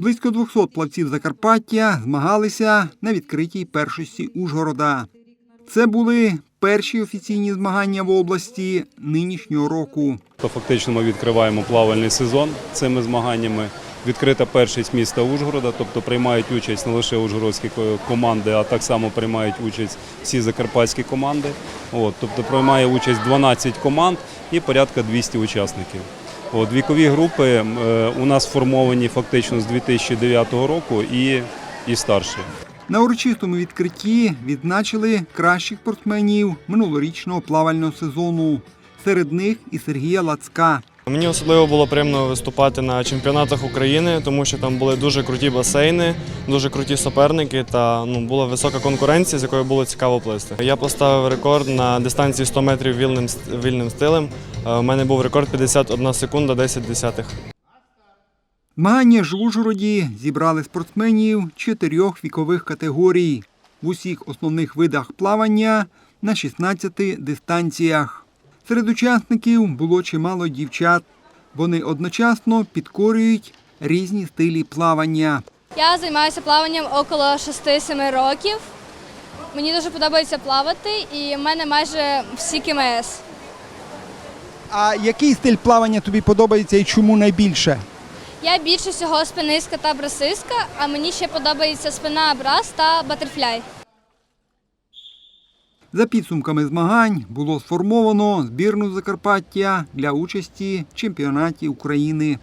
Близько 200 плавців Закарпаття змагалися на відкритій першості Ужгорода. Це були перші офіційні змагання в області нинішнього року. Фактично ми відкриваємо плавальний сезон цими змаганнями. Відкрита першість міста Ужгорода, тобто приймають участь не лише ужгородські команди, а так само приймають участь всі закарпатські команди. От, тобто приймає участь 12 команд і порядка 200 учасників. От, вікові групи е, у нас сформовані фактично з 2009 року і, і старші. На урочистому відкритті відзначили кращих спортсменів минулорічного плавального сезону. Серед них і Сергія Лацка. Мені особливо було приємно виступати на чемпіонатах України, тому що там були дуже круті басейни, дуже круті суперники та ну, була висока конкуренція, з якою було цікаво плисти. Я поставив рекорд на дистанції 100 метрів вільним, вільним стилем. Е, У мене був рекорд 51 секунда 10 десятих. Змагання ж в Ужгороді зібрали спортсменів чотирьох вікових категорій в усіх основних видах плавання на 16 дистанціях. Серед учасників було чимало дівчат. Вони одночасно підкорюють різні стилі плавання. Я займаюся плаванням около 6-7 років. Мені дуже подобається плавати, і в мене майже всі КМС. А який стиль плавання тобі подобається і чому найбільше? Я більше всього спиниска та брасиска, а мені ще подобається спина брас та батерфляй. За підсумками змагань було сформовано збірну Закарпаття для участі в чемпіонаті України.